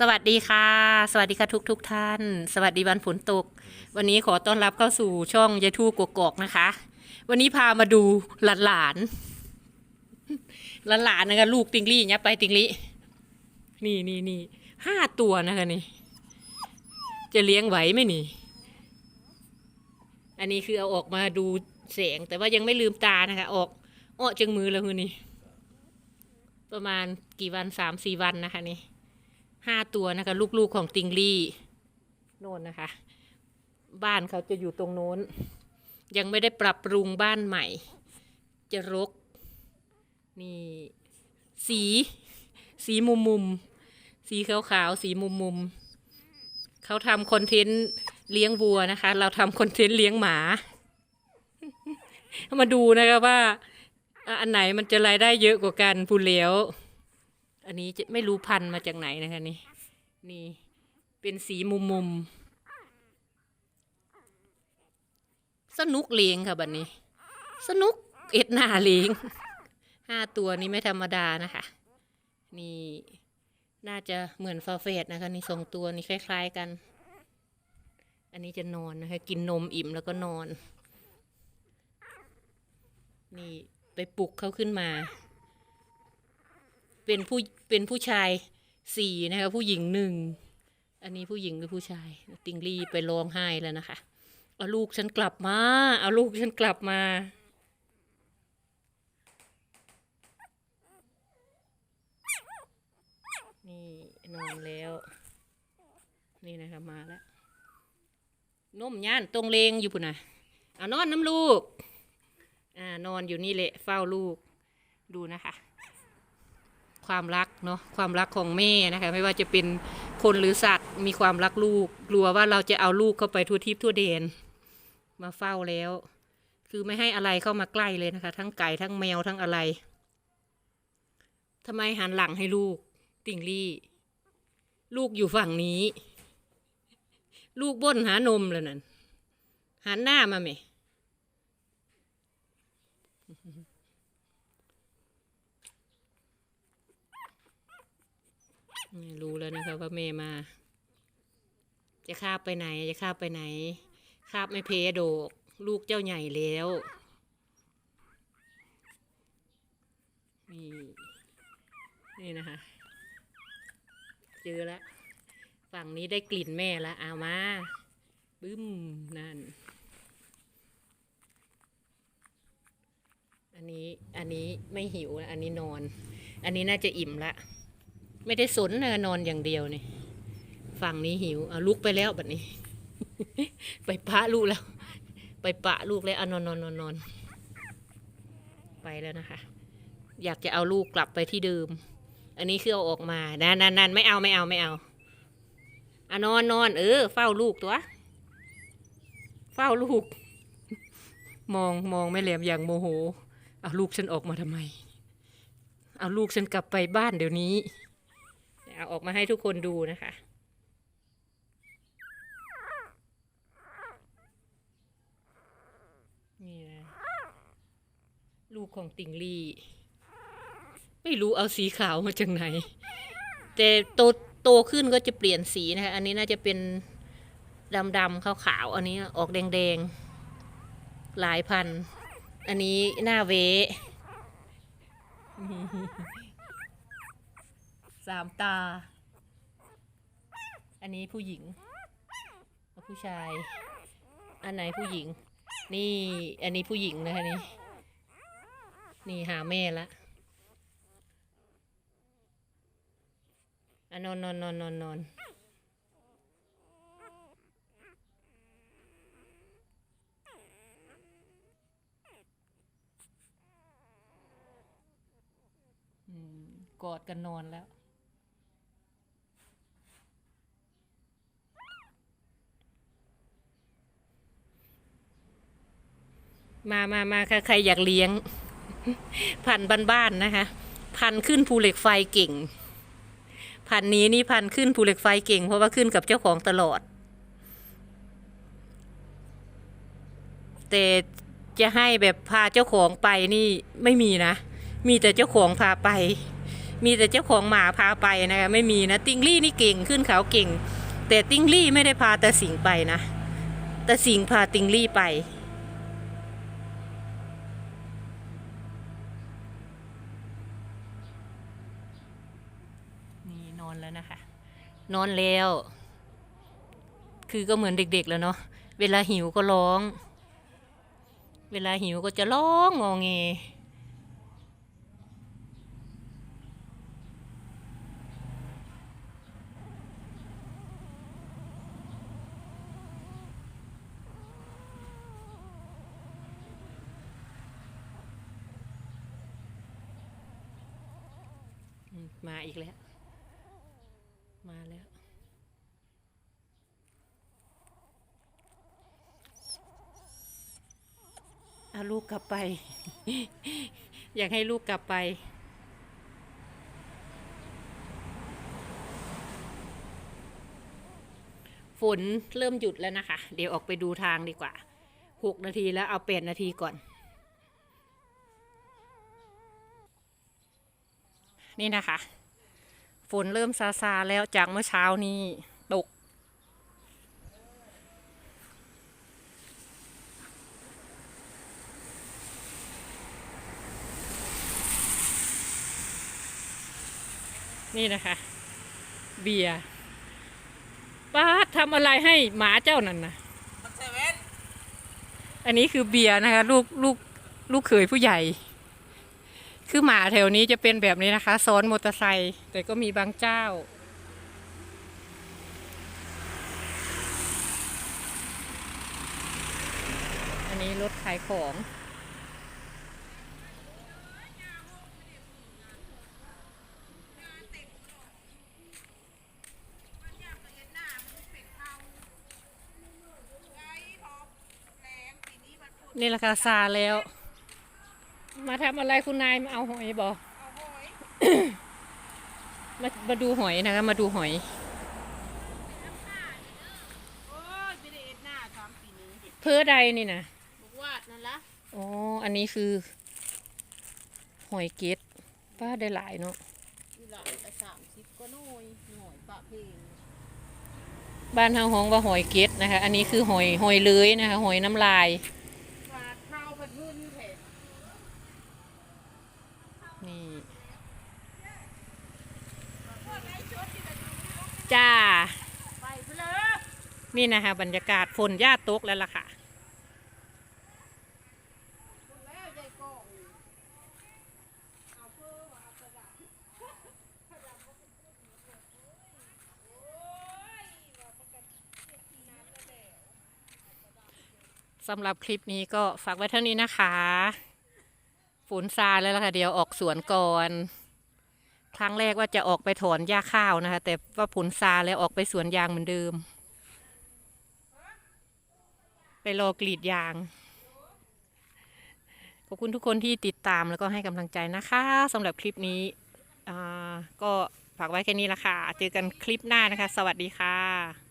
สวัสดีค่ะ สวัสดีค่ะทุกทุกท่าน สวัสดีวันฝนตก วันนี้ขอต้อนรับเข้าสู่ช่องยายทูกกอกนะคะ วันนี้พามาดูหลานหลานหลานหลานนะคะลูกติงลี่เนี่ยไปติงลี่นี่นี่นี่ห้าตัวนะคะนี่ จะเลี้ยงไหวไหมนี่ อันนี้คือเอาออกมาดูแสงแต่ว่ายังไม่ลืมตานะคะ ออกอ้อจังมือแล้วคือนี่ ประมาณกี่วันสามสี่วันนะคะนี่ ห้าตัวนะคะ ลูกๆของติงลี่โน่นนะคะ บ้านเขาจะอยู่ตรงโน้น ยังไม่ได้ปรับปรุงบ้านใหม่ จะรก นี่สี สีมุมมุมสีขาวๆสีมุมมุมเขาทำคอนเทนต์เลี้ยงวัวนะคะ เราทำคอนเทนต์เลี้ยงหมา มาดูนะคะว่า อันไหนมันจะรายได้เยอะกว่ากันพูดแล้ว อันนี้จะไม่รู้พันมาจากไหนนะคะนี่นี่เป็นสีมุมมุมสนุกเลี้ยงค่ะบัดนนี้ สนุกเอ็ดหน้าเลี้ยงห้าตัวนี้ไม่ธรรมดานะคะ นี่น่าจะเหมือนฟาเฟดนะคะ นี่สองตัวนี้คล้าย ๆกัน อันนี้จะนอนนะคะกินนมอิ่มแล้วก็นอน นี่ไปปลุกเขาขึ้นมา เป็นผู้เป็นผู้ชายสี่นะคะผู้หญิงหนึ่งอันนี้ผู้หญิงหรือผู้ชาย ติงลี่ไปร้องไห้แล้วนะคะเอาลูกฉันกลับมาเอาลูกฉันกลับมานี่นอนแล้ว นี่นะคะมาแล้วนมย่านตรงเลงอยู่ปุ่นนะเอานอนน้ำลูกอ่านอนอยู่นี่แหละเฝ้าลูกดูนะคะ ความรักเนาะความรักของแม่นะคะไม่ว่าจะเป็นคนหรือสัตว์มีความรักลูก กลัวว่าเราจะเอาลูกเข้าไปทั่วทิพย์ทั่วเดน มาเฝ้าแล้ว คือไม่ให้อะไรเข้ามาใกล้เลยนะคะ ทั้งไก่ทั้งแมวทั้งอะไรทำไมหันหลังให้ลูก ติ่งลี่ ลูกอยู่ฝั่งนี้ ลูกบ้นหานมแล้วนั่นหันหน้ามาไหม รู้แล้วนะคะว่าแม่มา จะคาบไปไหน จะคาบไปไหน คาบไม่เพโดก ลูกเจ้าใหญ่แล้วนี่นี่นะคะ เจอแล้วฝั่งนี้ได้กลิ่นแม่แล้วเอามาบึ้มนั่น อันนี้อันนี้ไม่หิวอันนี้นอน อันนี้น่าจะอิ่มละ ไม่ได้สนนะนอนอย่างเดียวนี่ฝั่งนี้หิวเอาลุกไปแล้วแบบนี้ ไปปะลูกแล้ว ไปปะลูกแล้วอนอนนอนนอนนอนไปแล้วนะคะ อยากจะเอาลูกกลับไปที่เดิม อันนี้คือเอาออกมานั่นนั่นนั่นไม่เอาไม่เอาไม่เอาอนอนนอนเออ เฝ้าลูกตัว เฝ้าลูก มองมองไม่เหลี่ยมอย่างโมโห เอาลูกฉันออกมาทำไม เอาลูกฉันกลับไปบ้านเดี๋ยวนี้ เอาออกมาให้ทุกคนดูนะคะ นี่นะลูกของติงลี่ ไม่รู้เอาสีขาวมาจากไหน แต่โตโตขึ้นก็จะเปลี่ยนสีนะคะ อันนี้น่าจะเป็นดำดำๆขาวขาวๆ อันนี้ออกแดงแดงๆ หลายพัน อันนี้หน้าเว สามตา อันนี้ผู้หญิง ผู้ชาย อันไหนผู้หญิง นี่อันนี้ผู้หญิงนะคะนี่ นี่หาแม่ละอะนอนนอนนอนนอนนอนกอดกันนอนแล้ว มามามาค่ะใครอยากเลี้ยง พันธุ์บ้านๆนะคะ พันขึ้นภูเหล็กไฟเก่ง พันนี้นี่พันขึ้นภูเหล็กไฟเก่ง เพราะว่าขึ้นกับเจ้าของตลอด แต่จะให้แบบพาเจ้าของไปนี่ไม่มีนะ มีแต่เจ้าของพาไป มีแต่เจ้าของหมาพาไปนะคะไม่มีนะ ติงลี่นี่เก่งขึ้นเขาเก่ง แต่ติงลี่ไม่ได้พาแต่สิงไปนะแต่สิงพาติงลี่ไป นี่นอนแล้วนะคะ นอนแล้ว คือก็เหมือนเด็กๆแล้วเนาะ เวลาหิวก็ร้อง เวลาหิวก็จะร้องงอแงอืมมาอีกแล้ว มาแล้ว เอาลูกกลับไป อยากให้ลูกกลับไป ฝนเริ่มหยุดแล้วนะคะ เดี๋ยวออกไปดูทางดีกว่า หกนาทีแล้วเอาแปดนาทีก่อนนี่นะคะ นเริ่มซาซาแล้วจากเมื่อเช้านี้ตก นี่นะคะ เบียร์ป้าดทำอะไรให้หมาเจ้านั่นนะอันนี้คือเบียร์นะคะ ลูกลูกลูกเขยผู้ใหญ่ คือหมาแถวนี้จะเป็นแบบนี้นะคะ ซ้อนมอเตอร์ไซค์แต่ก็มีบางเจ้า อันนี้รถขายของ นี่แหละค่ะซาแล้ว มาทำอะไรคุณนายมาเอาหอยบอมามาดูหอยนะคะมาดูหอยโอ้ยไม่ได้เอ็ดหน้าทำปีนี้เพื่อใดนี่นะบอกว่านั่นละอ๋ออันนี้คือ หอยเกตป้าได้หลายเนาะนี่ละแต่สามสิบก็น้อยหน่อยปะเพลงบ้านเฮาฮ้องว่าหอยเกตนะคะ อันนี้คือหอยหอยเลื้อยนะคะ หอยน้ำลาย ปาดข้าวผัดพื้นเผ็ด นี่ จ้าไปเลนี่นะคะบรรยากาศฝนย่าตกแล้วล่ะค่ะสำหรับคลิปนี้ก็ฝากไว้เท่านี้นะคะ ฝนซาแล้วล่ะค่ะ เดี๋ยวออกสวนก่อน ครั้งแรกว่าจะออกไปถอนหญ้าข้าวนะคะ แต่ว่าผลซาแล้วออกไปสวนยางเหมือนเดิม ไปรอกรีดยาง ขอบคุณทุกคนที่ติดตามแล้วก็ให้กำลังใจนะคะสำหรับคลิปนี้ก็ฝากไว้แค่นี้ละค่ะ เจอกันคลิปหน้านะคะ สวัสดีค่ะ